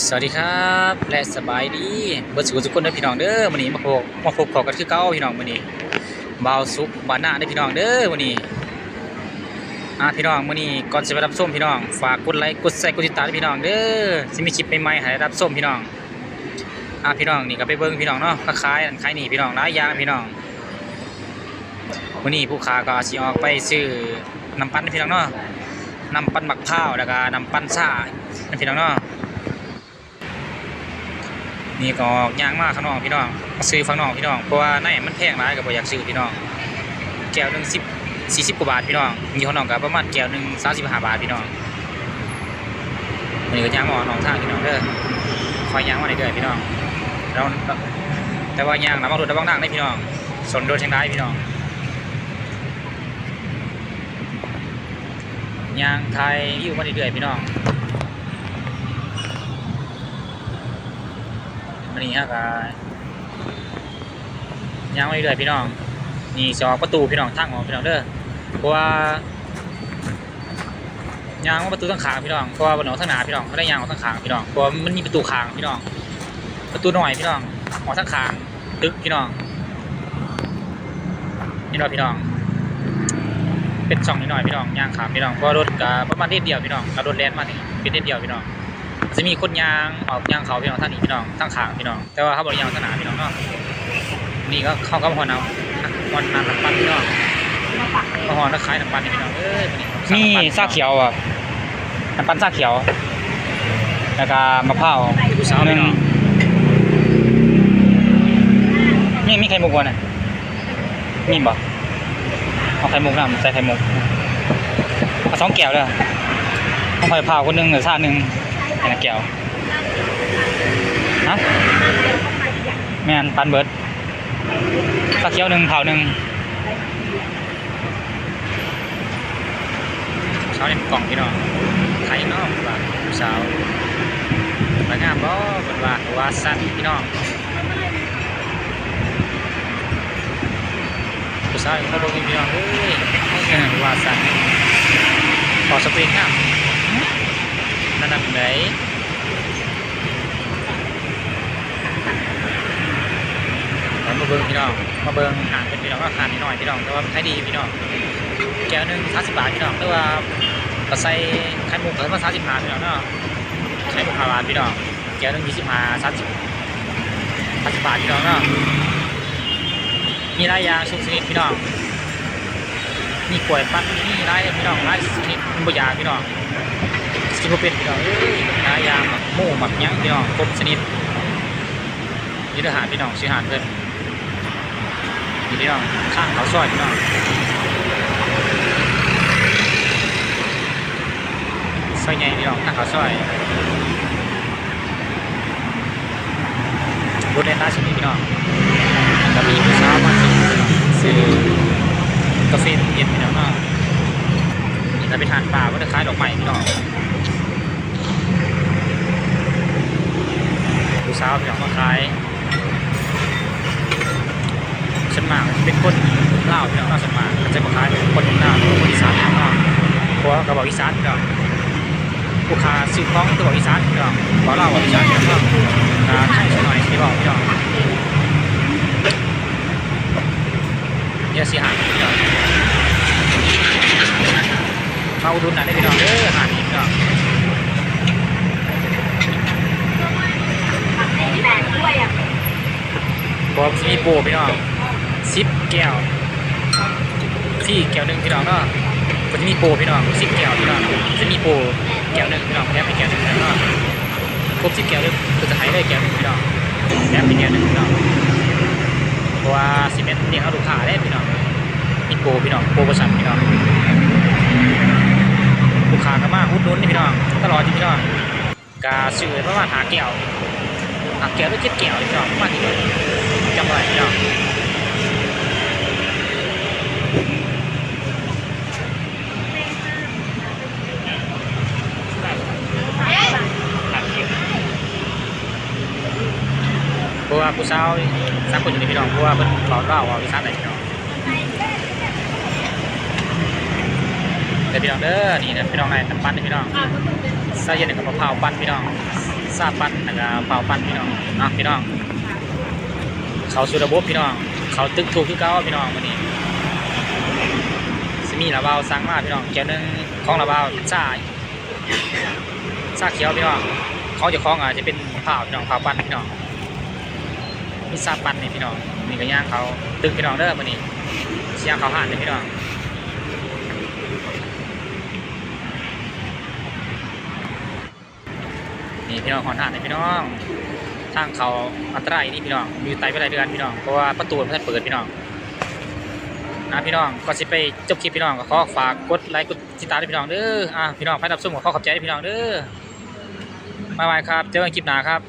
สวัสดีครับและสบายดีเบิร์ดสุขทุกคนเด้อพี่น้องเด้อวันนี้มาพบมาพบขอกันคือเก้าพี่น้องวันนี้บาวซุปบานาเด้อพี่น้องเด้อวันนี้อ่าพี่น้องวันนี้ก่อนจะไปรับส้มพี่น้องฝากกดไลค์กดแชร์กดติดตามด้พี่น้องเด้อสิมีคลิปใหม่ๆให้ได้รับส้มพี่น้องอ่าพี่น้องนี่ก็ไปเบิ่งพี่น้องเนาะคล้ายอันขายนี่พี่น้องหลายอย่างพี่น้องวันนี้ผู้ค้าก็สิออกไปซื้อน้ำปั้นพี่น้องเนาะน้ำปั้นมะพร้าวแล้วก็น้ำปั้นซ่านพี่น้องเนาะ นี่ก็ย่างมากข้างนอกพี่น้องซื้อข้างนอกพี่น้องเพราะว่าในมันแพงหลายก็บ่อยากซื้อพี่น้องแก้วหนึ่ง10 40กว่าบาทพี่น้องมีข้างนอกก็ประมาณแก้วหนึ่ง35บห้าบาทพี่น้องนี่ก็ย่างมออกนอกทางพี่น้องเด้อคอยย่างมาเรื่อยๆพี่น้องเราแต่ว่าย่างระวังรถระวังทางได้พี่น้องสนรถทางใดพี่น้องย่างไทยอยู่มาเรื่อยๆพี่น้อง นี้ฮะก็ยังไม่เรื่อยพี่น้องนี่สองประตูพี่น้องทางออกพี่น้องเด้อเพราะว่ายางว่าประตูทั้งขางพี่น้องเพราะว่าบนหนองทั้งหนาพี่น้องเขาได้ยางออกทั้งขางพี่น้องเพราะมันมีประตูขางพี่น้อง ประตูหน่อยพี่น้องออกทั้งขางตึกพี่น้องนี่เราพี่น้อง เป็นช่องนิดหน่อยพี่น้องยางขามพี่น้องเพราะรถก็ประมาณนิดเดียวพี่น้องกับรถแลนมานี่เป็นนิดเดียวพี่น้อง จะมีคนยางออกยางเขาพี่น้องท่านนี้พี่น้องทั้งขางพี่น้อง แต่ว่าเขาบริยางสนามพี่น้องเนาะนี่ก็เข้ากับหอนเอาหอนน้ำน้ำปั้นพี่น้องมาหอนแล้วขายน้ำปั้นนี่พี่น้องเอ้ยวันนี้นี่ซาเขียวอะน้ำปั้นซาเขียว แล้วก็มะพร้าวผู้สาวพี่น้องนี่มีไข่มุกวะน่ะมีบ่เอาไข่มุกนำใส่ไข่มุกเอาสองแก้วเด้อต้องไข่พร้าวคนหนึงหรือซาหนึ่ง แค่นั้นแก้วฮะแม่นปันเบิดซาเขียวหนึ่งเผาหนึ่งผู้สาวในกล่องพี่น้องไทยเนาะว่าผู้สาวสวยงามบ่บนว่าว่าสั้นพี่น้องผู้สาวเขาลงพี่น้องเอ้ยว่าสั้นขอสปริงงามนั่นน่ะเป็น ไหนมาเบิ้งพี่น้อง มาเบิ้งห่างเป็นพี่น้องก็ห่างนิดหน่อยพี่น้อง แต่ว่าขายดีพี่น้อง แก้วหนึ่งสามสิบบาทพี่น้องแต่ว่าก็ใส่ไข่มุกเพิ่มาสามสิบห้าพี่น้องเนาะไข่มุกห้าบาทพี่น้อง แก้วหนึ่งยี่สิบห้าสามสิบสามสิบบาทพี่น้องเนาะ มีหลายอย่างสุกชนิดพี่น้อง มีกล้วยปั้นมีหลายพี่น้องหลายชนิดมันบ่อยาพี่น้อง สิบเป็นพี่น้องเอ้ยหลายอย่างหมักหมูหมักหยังพี่น้องครบชนิดนี่ทหารพี่น้องชื่อหารเพื่อนนี่พี่น้องข้างเขาซอยพี่น้องซอยใหญ่พี่น้องข้างเขาซอยรถเล่นได้ชนิดพี่น้องก็มีผู้สาวมาซื้อพี่น้องซื้อกาแฟเย็นพี่น้องเนาะจะไปทานป่าว่าจะขายดอกไม้พี่น้อง สาวพี่น้องมาขายส่วนมากเป็นคนเลาวพี่น้องเราส่วนมากจะมาขายเป็นคนลาวหรือคนอีสานพี่น้องเพราะว่ากระบอกอีสานพี่น้องลูกค้าซื้อของกระบอกอีสานพี่น้องบอกลาวบอกอีสานพี่น้องอ่ใช่สักหน่อยที่บอกพี่น้องเดี๋ยวสิหาพี่น้องมาอุดหนุนหน่อยได้พี่น้องเด้อหานี่พี่น้อง บอกสิมีโปรพี่น้องสิบแก้วที่แก้วหนึ่งพี่น้องเนาะก็จะมีโปรพี่น้องสิบแก้วพี่น้องจะมีโปรแก้วหนึ่งพี่น้องแถมไปแก้วหนึ่งแล้วก็ครบสิบแก้วเลยก็จะให้ได้แก้วหนึ่งพี่น้องแถมไปแก้วหนึ่งพี่น้องเพราะว่าสิเป็นเลี้ยเอาลูกค้าได้พี่น้องมีโปรพี่น้องโปรประชันพี่น้องลูกค้าก็มาอุดหนุนนี่พี่น้องตลอดจริงพี่น้องกาซื้อประมาณหาแก้วหาแก้วหรือเจ็ดแก้วพี่น้องประมาณนี้จำไว้พี่น้อง เพราะ ว่าผู้สาวสักคนอยู่ในพี่น้องเพราะว่าเพิ่นเล่าเล่าว่าวิสานไหนพี่น้องแต่พี่น้องเด้อนี่นะพี่น้องนายน้ำปั้นพี่น้องใส่เย็นกับมะพร้าวปั้นพี่น้องซาปันแล้วก็เป่าปั้นพี่น้องนะพี่น้อง เขาสู่ระบบพี่น้อง เขาตึกถูกคือเก่าพี่น้องวันนี้สมีระเบาสั่งมาพี่น้องแก้วนึงของระเบาซ่าซ่าเขียวพี่น้องเของเจ้องอาจจะเป็นเผาวพี่น้องเผาปั้นพี่น้อง มีซาปันนี่พี่น้องนี่ก็ย่างเขาตึกพี่น้องเด้อวันนี้เสียงเขาห่านเลยพี่น้องนี่พี่น้องหอนห่านเลยพี่น้องทางเขาอันตรายนี่พี่น้องอยู่ไตไปหลายเดือนพี่น้องเพราะว่าประตูมันเพิ่งเปิดพี่น้องนะพี่น้องก็สิไปจบคลิปพี่น้องก็ขอฝากกดไลค์กดติดตามด้วยพี่น้องเด้ออะพี่น้องไปรับชมขอขอบใจด้วยพี่น้องเด้อบ๊ายบายครับ เจอกันคลิปหน้าครับ